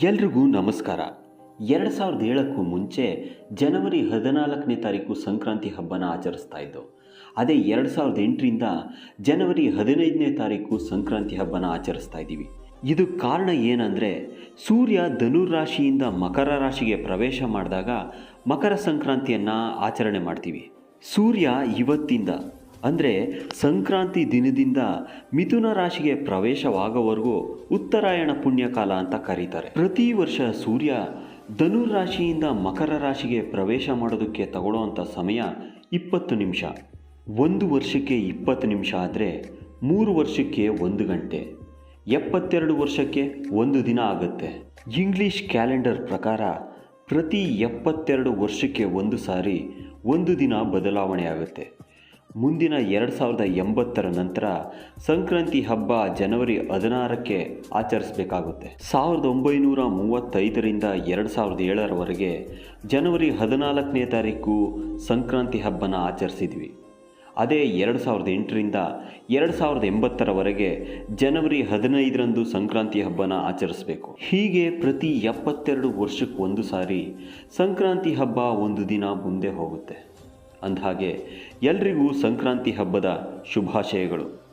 ಎಲ್ರಿಗೂ ನಮಸ್ಕಾರ. ಎರಡು ಸಾವಿರದ ಏಳಕ್ಕೂ ಮುಂಚೆ ಜನವರಿ ಹದಿನಾಲ್ಕನೇ ತಾರೀಕು ಸಂಕ್ರಾಂತಿ ಹಬ್ಬನ ಆಚರಿಸ್ತಾ ಇದ್ದು, ಅದೇ ಎರಡು ಸಾವಿರದ ಎಂಟರಿಂದ ಜನವರಿ ಹದಿನೈದನೇ ತಾರೀಕು ಸಂಕ್ರಾಂತಿ ಹಬ್ಬನ ಆಚರಿಸ್ತಾ ಇದ್ದೀವಿ. ಇದು ಕಾರಣ ಏನಂದರೆ, ಸೂರ್ಯ ಧನುರ್ ರಾಶಿಯಿಂದ ಮಕರ ರಾಶಿಗೆ ಪ್ರವೇಶ ಮಾಡಿದಾಗ ಮಕರ ಸಂಕ್ರಾಂತಿಯನ್ನು ಆಚರಣೆ ಮಾಡ್ತೀವಿ. ಸೂರ್ಯ ಇವತ್ತಿಂದ ಅಂದರೆ ಸಂಕ್ರಾಂತಿ ದಿನದಿಂದ ಮಿಥುನ ರಾಶಿಗೆ ಪ್ರವೇಶವಾಗೋವರೆಗೂ ಉತ್ತರಾಯಣ ಪುಣ್ಯಕಾಲ ಅಂತ ಕರೀತಾರೆ. ಪ್ರತಿ ವರ್ಷ ಸೂರ್ಯ ಧನುರ್ ರಾಶಿಯಿಂದ ಮಕರ ರಾಶಿಗೆ ಪ್ರವೇಶ ಮಾಡೋದಕ್ಕೆ ತಗೊಳ್ಳೋವಂಥ ಸಮಯ ಇಪ್ಪತ್ತು ನಿಮಿಷ. ಒಂದು ವರ್ಷಕ್ಕೆ ಇಪ್ಪತ್ತು ನಿಮಿಷ ಆದರೆ ಮೂರು ವರ್ಷಕ್ಕೆ ಒಂದು ಗಂಟೆ. ಎಪ್ಪತ್ತೆರಡು ವರ್ಷಕ್ಕೆ ಒಂದು ದಿನ ಆಗುತ್ತೆ. ಇಂಗ್ಲಿಷ್ ಕ್ಯಾಲೆಂಡರ್ ಪ್ರಕಾರ ಪ್ರತಿ ಎಪ್ಪತ್ತೆರಡು ವರ್ಷಕ್ಕೆ ಒಂದು ಸಾರಿ ಒಂದು ದಿನ ಬದಲಾವಣೆ ಆಗುತ್ತೆ. ಮುಂದಿನ ಎರಡು ಸಾವಿರದ ಎಂಬತ್ತರ ನಂತರ ಸಂಕ್ರಾಂತಿ ಹಬ್ಬ ಜನವರಿ ಹದಿನಾರಕ್ಕೆ ಆಚರಿಸಬೇಕಾಗುತ್ತೆ. ಸಾವಿರದ ಒಂಬೈನೂರ ಮೂವತ್ತೈದರಿಂದ ಎರಡು ಸಾವಿರದ ಏಳರವರೆಗೆ ಜನವರಿ ಹದಿನಾಲ್ಕನೇ ತಾರೀಕು ಸಂಕ್ರಾಂತಿ ಹಬ್ಬನ ಆಚರಿಸಿದ್ವಿ. ಅದೇ ಎರಡು ಸಾವಿರದ ಎಂಟರಿಂದ ಎರಡು ಸಾವಿರದ ಎಂಬತ್ತರವರೆಗೆ ಜನವರಿ ಹದಿನೈದರಂದು ಸಂಕ್ರಾಂತಿ ಹಬ್ಬನ ಆಚರಿಸಬೇಕು. ಹೀಗೆ ಪ್ರತಿ ಎಪ್ಪತ್ತೆರಡು ವರ್ಷಕ್ಕೆ ಒಂದು ಸಾರಿ ಸಂಕ್ರಾಂತಿ ಹಬ್ಬ ಒಂದು ದಿನ ಮುಂದೆ ಹೋಗುತ್ತೆ. ಅಂದಹಾಗೆ ಎಲ್ರಿಗೂ ಸಂಕ್ರಾಂತಿ ಹಬ್ಬದ ಶುಭಾಶಯಗಳು.